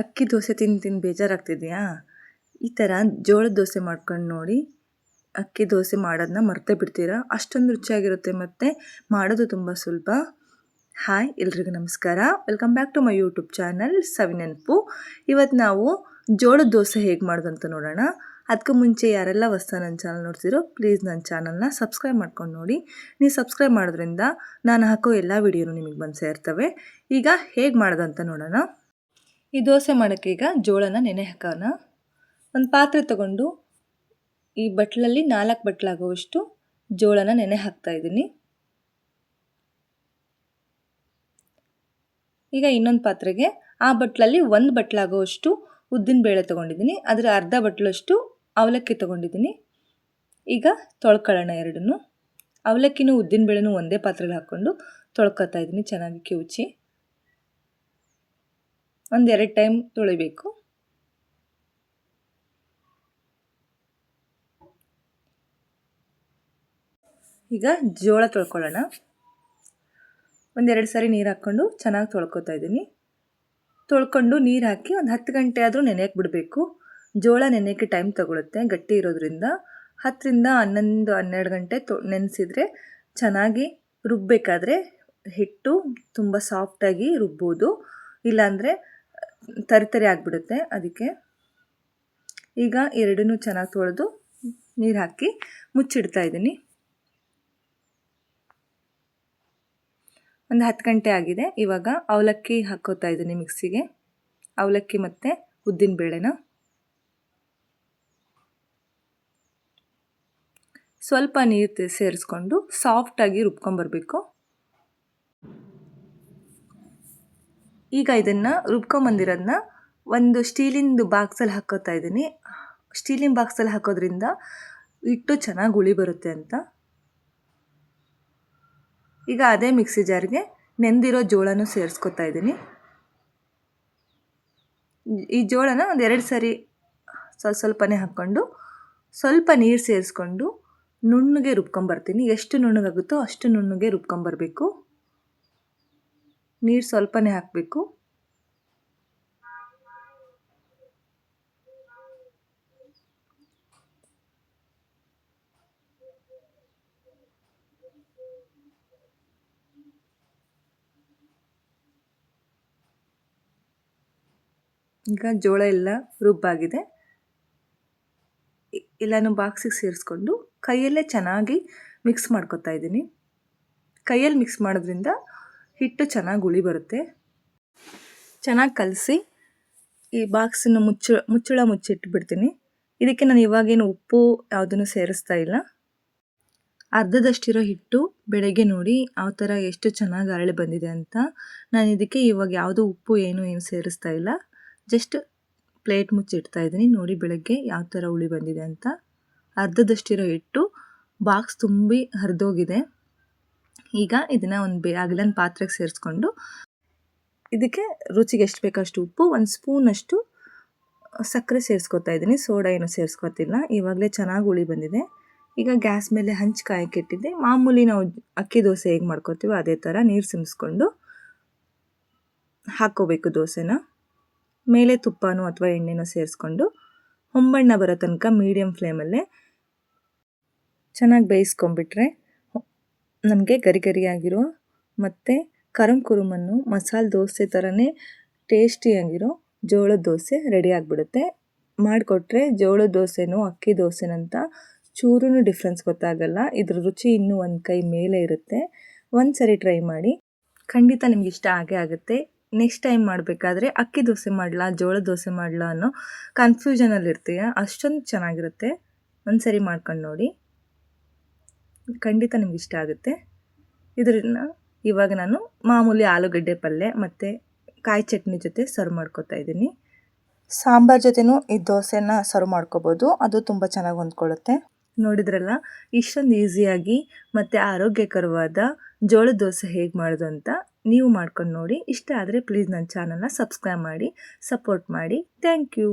ಅಕ್ಕಿ ದೋಸೆ ತಿಂದು ತಿಂದು ಬೇಜಾರಾಗ್ತಿದೆಯಾ? ಈ ಥರ ಜೋಳದ ದೋಸೆ ಮಾಡ್ಕೊಂಡು ನೋಡಿ, ಅಕ್ಕಿ ದೋಸೆ ಮಾಡೋದನ್ನ ಮರ್ತೇ ಬಿಡ್ತೀರಾ? ಅಷ್ಟೊಂದು ರುಚಿಯಾಗಿರುತ್ತೆ ಮತ್ತು ಮಾಡೋದು ತುಂಬ ಸುಲಭ. ಹಾಯ್ ಎಲ್ರಿಗೂ ನಮಸ್ಕಾರ. Welcome back to my YouTube channel Savinenapu ಇವತ್ತು ನಾವು ಜೋಳದ ದೋಸೆ ಹೇಗೆ ಮಾಡೋದು ಅಂತ ನೋಡೋಣ. ಅದಕ್ಕೂ ಮುಂಚೆ ಯಾರೆಲ್ಲ ಹೊಸ ನನ್ನ ಚಾನಲ್ ನೋಡ್ತಿರೋ ಪ್ಲೀಸ್ ನನ್ನ ಚಾನಲ್ನ ಸಬ್ಸ್ಕ್ರೈಬ್ ಮಾಡ್ಕೊಂಡು ನೋಡಿ. ನೀವು ಸಬ್ಸ್ಕ್ರೈಬ್ ಮಾಡೋದ್ರಿಂದ ನಾನು ಹಾಕೋ ಎಲ್ಲ ವಿಡಿಯೋನು ನಿಮಗೆ ಬಂದು ಸೇರ್ತವೆ. ಈಗ ಹೇಗೆ ಮಾಡೋದಂತ ನೋಡೋಣ. ಈ ದೋಸೆ ಮಾಡೋಕ್ಕೆ ಈಗ ಜೋಳನ ನೆನೆ ಹಾಕೋಣ ಒಂದು ಪಾತ್ರೆ ತಗೊಂಡು ಈ ಬಟ್ಲಲ್ಲಿ ನಾಲ್ಕು ಬಟ್ಲಾಗುವಷ್ಟು ಜೋಳನ ನೆನೆ ಹಾಕ್ತಾ ಇದ್ದೀನಿ. ಈಗ ಇನ್ನೊಂದು ಪಾತ್ರೆಗೆ ಆ ಬಟ್ಲಲ್ಲಿ ಒಂದು ಬಟ್ಲಾಗುವಷ್ಟು ಉದ್ದಿನ ಬೇಳೆ ತೊಗೊಂಡಿದ್ದೀನಿ. ಅದರ ಅರ್ಧ ಬಟ್ಲಷ್ಟು ಅವಲಕ್ಕಿ ತೊಗೊಂಡಿದ್ದೀನಿ. ಈಗ ತೊಳ್ಕೊಳ್ಳೋಣ ಎರಡನ್ನೂ. ಅವಲಕ್ಕಿನೂ ಉದ್ದಿನ ಬೇಳೆನೂ ಒಂದೇ ಪಾತ್ರೆಗೆ ಹಾಕ್ಕೊಂಡು ತೊಳ್ಕೊತಾ ಇದ್ದೀನಿ ಚೆನ್ನಾಗಿ ಕಿವುಚಿ. ಒಂದೆರಡು ಟೈಮ್ ತೊಳಿಬೇಕು. ಈಗ ಜೋಳ ತೊಳ್ಕೊಳ್ಳೋಣ. ಒಂದೆರಡು ಸಾರಿ ನೀರು ಹಾಕ್ಕೊಂಡು ಚೆನ್ನಾಗಿ ತೊಳ್ಕೊತಾ ಇದ್ದೀನಿ. ತೊಳ್ಕೊಂಡು ನೀರು ಹಾಕಿ ಒಂದು ಹತ್ತು ಗಂಟೆ ಆದರೂ ನೆನೆಯಕ್ಕೆ ಬಿಡಬೇಕು. ಜೋಳ ನೆನೆಯೋಕ್ಕೆ ಟೈಮ್ ತಗೊಳುತ್ತೆ, ಗಟ್ಟಿ ಇರೋದ್ರಿಂದ. ಹತ್ತರಿಂದ ಹನ್ನೊಂದು, ಹನ್ನೆರಡು ಗಂಟೆ ತೊ, ನೆನೆಸಿದರೆ ಚೆನ್ನಾಗಿ ರುಬ್ಬಬೇಕಾದ್ರೆ ಹಿಟ್ಟು ತುಂಬ ಸಾಫ್ಟಾಗಿ ರುಬ್ಬೋದು. ಇಲ್ಲಾಂದರೆ ತರಿ ಆಗಿಬಿಡುತ್ತೆ. ಅದಕ್ಕೆ ಈಗ ಎರಡನ್ನೂ ಚೆನ್ನಾಗಿ ತೊಳೆದು ನೀರು ಹಾಕಿ ಮುಚ್ಚಿಡ್ತಾ ಇದ್ದೀನಿ. ಒಂದು ಹತ್ತು ಗಂಟೆ ಆಗಿದೆ. ಇವಾಗ ಅವಲಕ್ಕಿ ಹಾಕೋತಾ ಇದ್ದೀನಿ ಮಿಕ್ಸಿಗೆ. ಅವಲಕ್ಕಿ ಮತ್ತು ಉದ್ದಿನ ಬೇಳೆನ. ಸ್ವಲ್ಪ ನೀರು ಸೇರಿಸ್ಕೊಂಡು ಸಾಫ್ಟಾಗಿ ರುಬ್ಕೊಂಬರ್ಬೇಕು ಈಗ ಇದನ್ನು ರುಬ್ಕೊಂಬಂದಿರೋದನ್ನ ಒಂದು ಸ್ಟೀಲಿಂದು ಬಾಕ್ಸಲ್ಲಿ ಹಾಕೋತಾ ಇದ್ದೀನಿ. ಸ್ಟೀಲಿನ ಬಾಕ್ಸಲ್ಲಿ ಹಾಕೋದ್ರಿಂದ ಹಿಟ್ಟು ಚೆನ್ನಾಗಿ ಉಳಿ ಬರುತ್ತೆ ಅಂತ. ಈಗ ಅದೇ ಮಿಕ್ಸಿ ಜಾರ್ಗೆ ನೆಂದಿರೋ ಜೋಳನೂ ಸೇರಿಸ್ಕೊತಾ ಇದ್ದೀನಿ. ಈ ಜೋಳನ ಒಂದು ಎರಡು ಸರಿ ಸ್ವಲ್ಪ ಸ್ವಲ್ಪನೇ ಹಾಕ್ಕೊಂಡು ಸ್ವಲ್ಪ ನೀರು ಸೇರಿಸ್ಕೊಂಡು ನುಣ್ಣಗೆ ರುಬ್ಕೊಂಬರ್ತೀನಿ. ಎಷ್ಟು ನುಣ್ಣಗಾಗುತ್ತೋ ಅಷ್ಟು ನುಣ್ಣಗೆ ರುಬ್ಕೊಂಬರ್ಬೇಕು. ನೀರು ಸ್ವಲ್ಪನೇ ಹಾಕಬೇಕು. ಈಗ ಜೋಳ ಎಲ್ಲ ರುಬ್ಬಾಗಿದೆ. ಎಲ್ಲನೂ ಬಾಕ್ಸಿಗೆ ಸೇರಿಸ್ಕೊಂಡು ಕೈಯಲ್ಲೇ ಚೆನ್ನಾಗಿ ಮಿಕ್ಸ್ ಮಾಡ್ಕೊತಾ ಇದ್ದೀನಿ. ಕೈಯಲ್ಲಿ ಮಿಕ್ಸ್ ಮಾಡೋದ್ರಿಂದ ಹಿಟ್ಟು ಚೆನ್ನಾಗಿ ಉಳಿ ಬರುತ್ತೆ. ಚೆನ್ನಾಗಿ ಕಲಸಿ ಈ ಬಾಕ್ಸನ್ನು ಮುಚ್ಚ, ಮುಚ್ಚಳ ಮುಚ್ಚಿಟ್ಬಿಡ್ತೀನಿ. ಇದಕ್ಕೆ ನಾನು ಇವಾಗೇನು ಉಪ್ಪು ಯಾವುದನ್ನು ಸೇರಿಸ್ತಾ ಇಲ್ಲ. ಅರ್ಧದಷ್ಟಿರೋ ಹಿಟ್ಟು ಬೆಳಗ್ಗೆ ನೋಡಿ ಯಾವ ಥರ ಎಷ್ಟು ಚೆನ್ನಾಗಿ ಅರಳಿ ಬಂದಿದೆ ಅಂತ ನಾನು ಇದಕ್ಕೆ ಇವಾಗ ಯಾವುದು ಉಪ್ಪು ಏನು ಏನು ಸೇರಿಸ್ತಾ ಇಲ್ಲ. ಜಸ್ಟ್ ಪ್ಲೇಟ್ ಮುಚ್ಚಿಡ್ತಾ ಇದ್ದೀನಿ. ನೋಡಿ ಬೆಳಗ್ಗೆ ಯಾವ ಥರ ಉಳಿ ಬಂದಿದೆ ಅಂತ. ಅರ್ಧದಷ್ಟಿರೋ ಹಿಟ್ಟು ಬಾಕ್ಸ್ ತುಂಬಿ ಹರಿದೋಗಿದೆ. ಈಗ ಇದನ್ನು ಒಂದು ಬೇ ಅಗಲನ ಪಾತ್ರೆಗೆ ಸೇರಿಸ್ಕೊಂಡು ಇದಕ್ಕೆ ರುಚಿಗೆ ಎಷ್ಟು ಬೇಕಷ್ಟು ಉಪ್ಪು, ಒಂದು ಸ್ಪೂನಷ್ಟು ಸಕ್ಕರೆ ಸೇರಿಸ್ಕೊತಾ ಇದ್ದೀನಿ. ಸೋಡಾ ಏನು ಸೇರಿಸ್ಕೊತಿಲ್ಲ. ಇವಾಗಲೇ ಚೆನ್ನಾಗಿ ಉಳಿ ಬಂದಿದೆ. ಈಗ ಗ್ಯಾಸ್ ಮೇಲೆ ಹಂಚು ಕಾಯಕ್ಕಿಟ್ಟಿದ್ದೆ ಮಾಮೂಲಿ ನಾವು ಅಕ್ಕಿ ದೋಸೆ ಹೇಗೆ ಮಾಡ್ಕೋತೀವೋ ಅದೇ ಥರ ನೀರು ಸಿಮಿಸ್ಕೊಂಡು ಹಾಕ್ಕೋಬೇಕು ದೋಸೆನ. ಮೇಲೆ ತುಪ್ಪನೂ ಅಥವಾ ಎಣ್ಣೆನೂ ಸೇರಿಸ್ಕೊಂಡು ಹೊಂಬಣ್ಣ ಬರೋ ತನಕ ಮೀಡಿಯಮ್ ಫ್ಲೇಮಲ್ಲೇ ಚೆನ್ನಾಗಿ ಬೇಯಿಸ್ಕೊಂಬಿಟ್ರೆ ನಮಗೆ ಗರಿ ಗರಿಯಾಗಿರೋ ಮತ್ತು ಕರಮ್ ಕುರುಮನ್ನು ಮಸಾಲೆ ದೋಸೆ ಥರನೇ ಟೇಸ್ಟಿಯಾಗಿರೋ ಜೋಳದ ದೋಸೆ ರೆಡಿ ಆಗಿಬಿಡುತ್ತೆ. ಮಾಡಿಕೊಟ್ರೆ ಜೋಳದ ದೋಸೆನೋ ಅಕ್ಕಿ ದೋಸೆನಂತ ಚೂರೂ ಡಿಫ್ರೆನ್ಸ್ ಗೊತ್ತಾಗಲ್ಲ. ಇದ್ರ ರುಚಿ ಇನ್ನೂ ಒಂದು ಕೈ ಮೇಲೆ ಇರುತ್ತೆ. ಒಂದು ಸರಿ ಟ್ರೈ ಮಾಡಿ. ಖಂಡಿತ ನಿಮ್ಗೆ ಇಷ್ಟ ಆಗೇ ಆಗುತ್ತೆ. ನೆಕ್ಸ್ಟ್ ಟೈಮ್ ಮಾಡಬೇಕಾದ್ರೆ ಅಕ್ಕಿ ದೋಸೆ ಮಾಡಲಾ ಜೋಳದ ದೋಸೆ ಮಾಡಲಾ ಅನ್ನೋ ಕನ್ಫ್ಯೂಷನಲ್ಲಿ ಇರ್ತೀಯ ಅಷ್ಟೊಂದು ಚೆನ್ನಾಗಿರುತ್ತೆ. ಒಂದು ಸರಿ ಮಾಡ್ಕೊಂಡು ನೋಡಿ. ಖಂಡಿತ ನಿಮ್ಗೆ ಇಷ್ಟ ಆಗುತ್ತೆ. ಇದರಿಂದ ಇವಾಗ ನಾನು ಮಾಮೂಲಿ ಆಲೂಗಡ್ಡೆ ಪಲ್ಯ ಮತ್ತು ಕಾಯಿ ಚಟ್ನಿ ಜೊತೆ ಸರ್ವ್ ಮಾಡ್ಕೊತಾ ಇದ್ದೀನಿ. ಸಾಂಬಾರ್ ಜೊತೆನೂ ಈ ದೋಸೆನ ಸರ್ವ್ ಮಾಡ್ಕೋಬೋದು. ಅದು ತುಂಬ ಚೆನ್ನಾಗಿ ಹೊಂದ್ಕೊಳ್ಳುತ್ತೆ. ನೋಡಿದ್ರಲ್ಲ, ಇಷ್ಟೊಂದು ಈಸಿಯಾಗಿ ಮತ್ತು ಆರೋಗ್ಯಕರವಾದ ಜೋಳದ ದೋಸೆ ಹೇಗೆ ಮಾಡೋದು ಅಂತ ನೀವು ಮಾಡ್ಕೊಂಡು ನೋಡಿ. ಇಷ್ಟ ಆದರೆ ಪ್ಲೀಸ್ ನನ್ನ ಚಾನಲ್ನ ಸಬ್ಸ್ಕ್ರೈಬ್ ಮಾಡಿ ಸಪೋರ್ಟ್ ಮಾಡಿ. Thank you